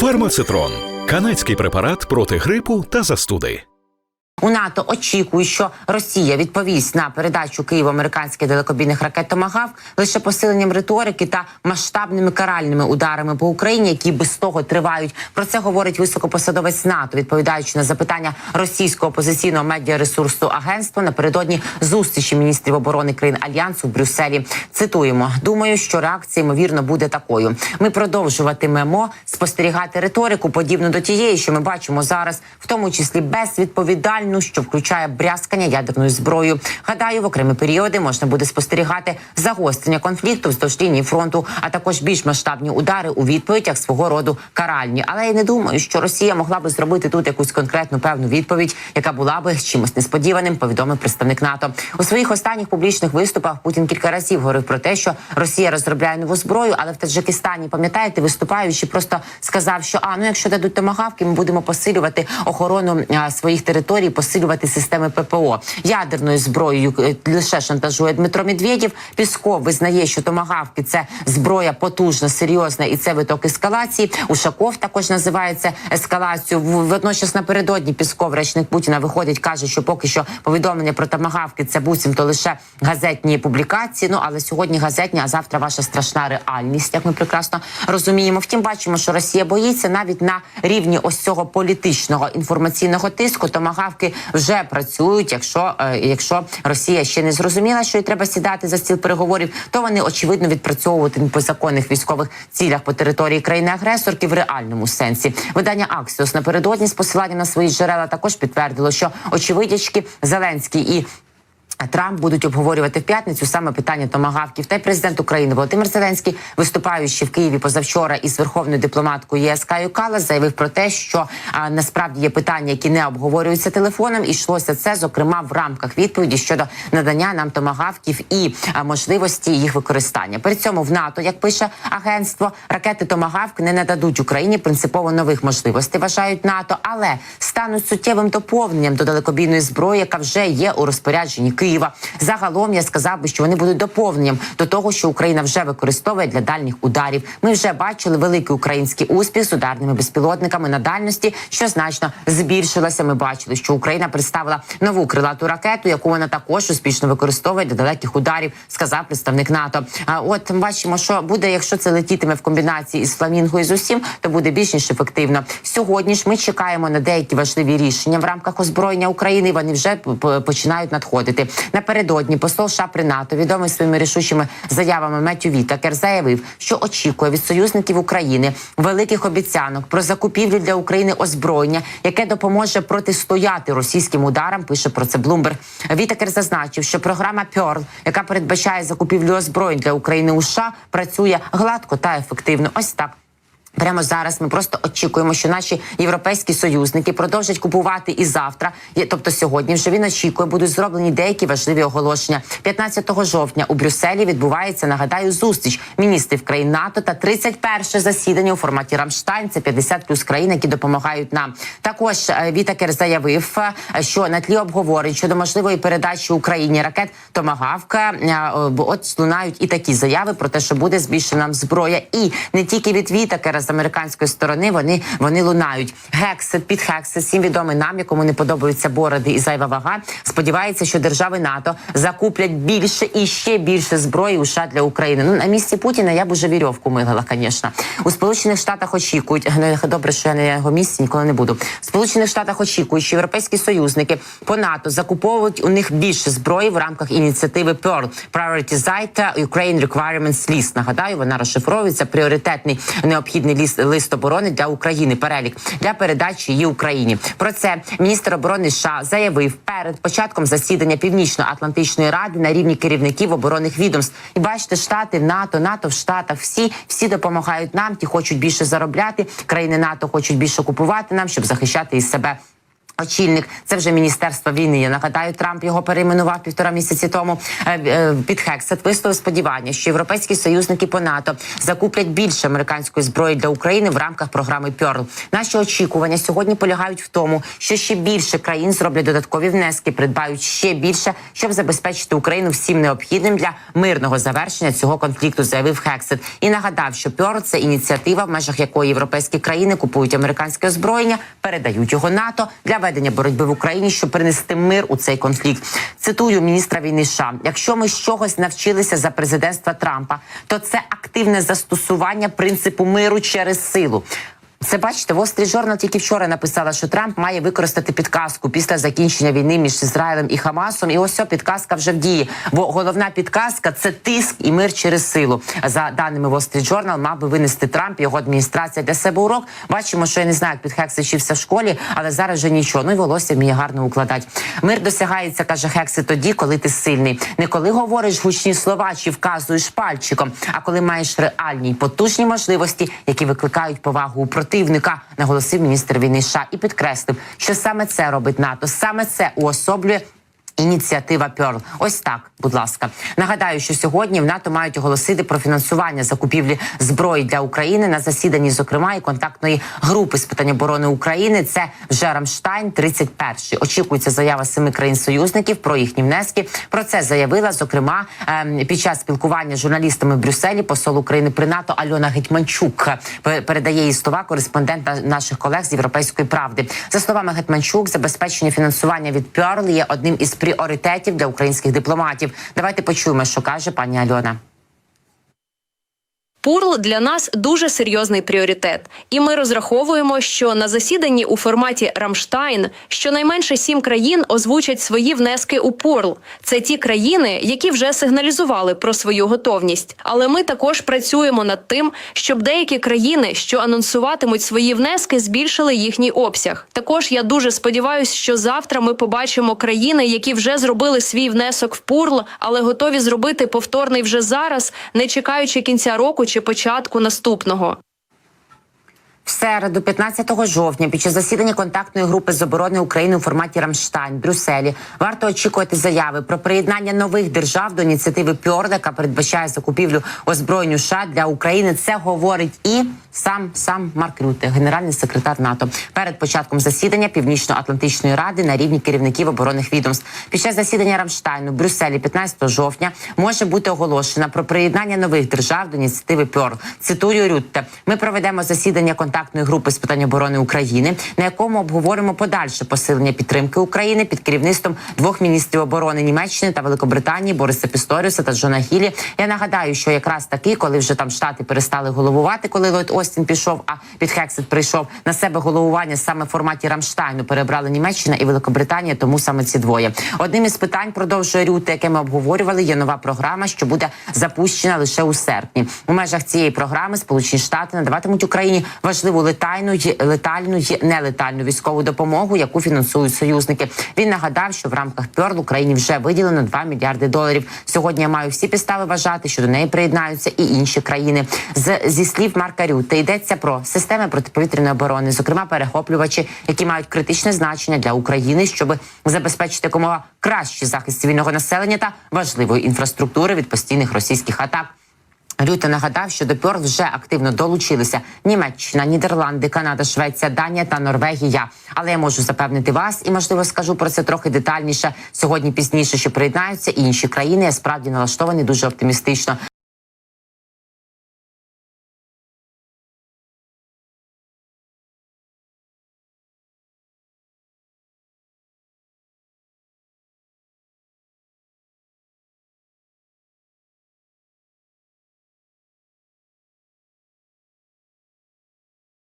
Фармацитрон канадський препарат проти грипу та застуди. У НАТО очікують, що Росія відповість на передачу Києву американських далекобійних ракет «Томагавк» лише посиленням риторики та масштабними каральними ударами по Україні, які без того тривають. Про це говорить високопосадовець НАТО, відповідаючи на запитання російського опозиційного медіаресурсу агентства напередодні зустрічі міністрів оборони країн альянсу в Брюсселі. Цитуємо: думаю, що реакція ймовірно буде такою. Ми продовжуватимемо спостерігати риторику, подібну до тієї, що ми бачимо зараз, в тому числі безвідповідальну, що включає брязкання ядерною зброєю. Гадаю, в окремі періоди можна буде спостерігати загострення конфлікту вздовж лінії фронту, а також більш масштабні удари у відповідь як свого роду каральні. Але я не думаю, що Росія могла би зробити тут якусь конкретну певну відповідь, яка була би чимось несподіваним. Повідомив представник НАТО у своїх останніх публічних виступах. Путін кілька разів говорив про те, що Росія розробляє нову зброю, але в Таджикистані, пам'ятаєте, виступаючи, просто сказав, що а ну якщо дадуть томагавки, ми будемо посилювати охорону а, своїх територій, посилювати системи ППО ядерною зброєю. е, Лише шантажує Дмитро Медведєв. Пісков визнає, що томагавки це зброя потужна, серйозна, і це виток ескалації. Ушаков також називає це ескалацію. Водночас напередодні Пісков, речник Путіна, виходить, каже, що поки що повідомлення про томагавки це буцімто лише газетні публікації. Ну але сьогодні газетні, а завтра ваша страшна реальність, як ми прекрасно розуміємо. Втім, бачимо, що Росія боїться навіть на рівні ось цього політичного інформаційного тиску. Томагавки вже працюють. Якщо е, якщо Росія ще не зрозуміла, що їй треба сідати за стіл переговорів, то вони очевидно відпрацьовуватимуть по законних військових цілях по території країни-агресорки в реальному сенсі. Видання Аксіос напередодні з посиланням на свої джерела також підтвердило, що очевидячки Зеленський і Трамп будуть обговорювати в п'ятницю саме питання томагавків. Та й президент України Володимир Зеленський, виступаючи в Києві позавчора із верховною дипломаткою ЄС Каю Калас, заявив про те, що а, насправді є питання, які не обговорюються телефоном, і йшлося це зокрема в рамках відповіді щодо надання нам томагавків і а, можливості їх використання. При цьому в НАТО, як пише агентство, ракети томагавк не нададуть Україні принципово нових можливостей. Вважають НАТО, але стануть суттєвим доповненням до далекобійної зброї, яка вже є у розпорядженні Києва. Загалом я сказав би, що вони будуть доповненням до того, що Україна вже використовує для дальніх ударів. Ми вже бачили великий український успіх з ударними безпілотниками на дальності, що значно збільшилося. Ми бачили, що Україна представила нову крилату ракету, яку вона також успішно використовує для далеких ударів. Сказав представник НАТО. А от бачимо, що буде, якщо це летітиме в комбінації із фламінго і з усім, то буде більш ніж ефективно. Сьогодні ж ми чекаємо на деякі важливі рішення в рамках озброєння України. Вони вже починають надходити. Напередодні посол США при НАТО, відомий своїми рішучими заявами Меттю Вітакер, заявив, що очікує від союзників України великих обіцянок про закупівлю для України озброєння, яке допоможе протистояти російським ударам. Пише про це Блумберг. Вітакер зазначив, що програма Pearl, яка передбачає закупівлю озброєнь для України у США, працює гладко та ефективно. Ось так. Прямо зараз ми просто очікуємо, що наші європейські союзники продовжать купувати і завтра. Тобто сьогодні вже він очікує, будуть зроблені деякі важливі оголошення. 15 жовтня у Брюсселі відбувається. Нагадаю, зустріч міністрів країн НАТО та 31 засідання у форматі Рамштайн. Це 50 плюс країн, які допомагають нам. Також е, Вітакер заявив, е, що на тлі обговорень щодо можливої передачі Україні ракет Томагавка е, от лунають і такі заяви про те, що буде збільшена зброя, і не тільки від Вітакера з американської сторони. Вони вони лунають. Гексет під Гексет, всім відомий нам, якому не подобаються бороди і зайва вага. Сподівається, що держави НАТО закуплять більше і ще більше зброї у США для України. Ну на місці Путіна я б уже вірьовку мигала, звісно. У Сполучених Штатах очікують ну, добре, що я на його місці ніколи не буду. В Сполучених Штатах очікують, що європейські союзники по НАТО закуповують у них більше зброї в рамках ініціативи Pearl Prioritized Ukraine Requirements List. Нагадаю, вона розшифровується пріоритетний необхідний ліст лист оборони для України. Перелік для передачі її Україні. Про це міністр оборони США заявив перед початком засідання Північно-Атлантичної ради на рівні керівників оборонних відомств. І бачите, штати НАТО, НАТО в Штатах, всі всі допомагають нам. Ті хочуть більше заробляти. Країни НАТО хочуть більше купувати нам, щоб захищати із себе. Очільник, це вже міністерство війни. Я нагадаю, Трамп його перейменував півтора місяці тому. Е, е, Під Хексет висловив сподівання, що європейські союзники по НАТО закуплять більше американської зброї для України в рамках програми Пьорл. Наші очікування сьогодні полягають в тому, що ще більше країн зроблять додаткові внески, придбають ще більше, щоб забезпечити Україну всім необхідним для мирного завершення цього конфлікту, заявив Хексет. І нагадав, що Пьорл – це ініціатива, в межах якої європейські країни купують американське озброєння, передають його НАТО для ведення боротьби в Україні, щоб принести мир у цей конфлікт. Цитую міністра війни США. Якщо ми з чогось навчилися за президентства Трампа, то це активне застосування принципу миру через силу. Це бачите, Wall Street Journal тільки вчора написала, що Трамп має використати підказку після закінчення війни між Ізраїлем і Хамасом. І ось ця підказка вже в дії. Бо головна підказка це тиск і мир через силу. За даними Wall Street Journal, мав би винести Трамп його адміністрація для себе урок. Бачимо, що я не знаю, як під Хекси вчився в школі, але зараз вже нічого. Ну і волосся вміє гарно укладати. Мир досягається, каже Хекси, тоді, коли ти сильний. Не коли говориш гучні слова чи вказуєш пальчиком, а коли маєш реальні й потужні можливості, які викликають повагу у противника, наголосив міністр війни США і підкреслив, що саме це робить НАТО, саме це уособлює. Ініціатива Пьорл. Ось так, будь ласка. Нагадаю, що сьогодні в НАТО мають оголосити про фінансування закупівлі зброї для України на засіданні, зокрема, і контактної групи з питань оборони України. Це вже Рамштайн 31 Очікується заява семи країн-союзників про їхні внески. Про це заявила зокрема ем, під час спілкування з журналістами в Брюсселі посол України при НАТО Альона Гетьманчук передає її слова кореспондента наших колег з європейської правди. За словами Гетьманчук, забезпечення фінансування від Пьорл є одним із пріоритетів для українських дипломатів. Давайте почуємо, що каже пані Альона. Пурл для нас дуже серйозний пріоритет, і ми розраховуємо, що на засіданні у форматі Рамштайн щонайменше сім країн озвучать свої внески у Пурл. Це ті країни, які вже сигналізували про свою готовність. Але ми також працюємо над тим, щоб деякі країни, що анонсуватимуть свої внески, збільшили їхній обсяг. Також я дуже сподіваюся, що завтра ми побачимо країни, які вже зробили свій внесок в Пурл, але готові зробити повторний вже зараз, не чекаючи кінця року чи початку наступного. В середу, 15 жовтня, під час засідання контактної групи з оборони України у форматі Рамштайн в Брюсселі варто очікувати заяви про приєднання нових держав до ініціативи Пьорда, яка передбачає закупівлю озброєнь США для України. Це говорить і сам сам Марк Рюте, генеральний секретар НАТО, перед початком засідання Північно-Атлантичної ради на рівні керівників оборонних відомств. Під час засідання Рамштайну в Брюсселі 15 жовтня може бути оголошено про приєднання нових держав до ініціативи Пьорл. Цитую Рютте. Ми проведемо засідання контактної групи з питань оборони України, на якому обговоримо подальше посилення підтримки України під керівництвом двох міністрів оборони Німеччини та Великобританії Бориса Пісторіуса та Джона Гілі. Я нагадаю, що якраз таки, коли вже там штати перестали головувати, коли Ллойд Остін пішов, а під Хексет прийшов на себе головування саме в форматі Рамштайну. Перебрали Німеччина і Великобританія, тому саме ці двоє. Одним із питань продовжує Рюте, яке ми обговорювали, є нова програма, що буде запущена лише у серпні. У межах цієї програми Сполучені Штати надаватимуть Україні важливу летальну й летальну й нелетальну військову допомогу, яку фінансують союзники. Він нагадав, що в рамках Пьорл Україні вже виділено 2 мільярди доларів. Сьогодні я маю всі підстави вважати, що до неї приєднаються і інші країни. З зі слів Марка Рюте йдеться про системи протиповітряної оборони, зокрема перехоплювачі, які мають критичне значення для України, щоб забезпечити якомога кращий захист цивільного населення та важливої інфраструктури від постійних російських атак. Рюте нагадав, що до Пьорл вже активно долучилися Німеччина, Нідерланди, Канада, Швеція, Данія та Норвегія. Але я можу запевнити вас, і можливо скажу про це трохи детальніше сьогодні. Пізніше, що приєднаються інші країни. Я справді налаштований дуже оптимістично.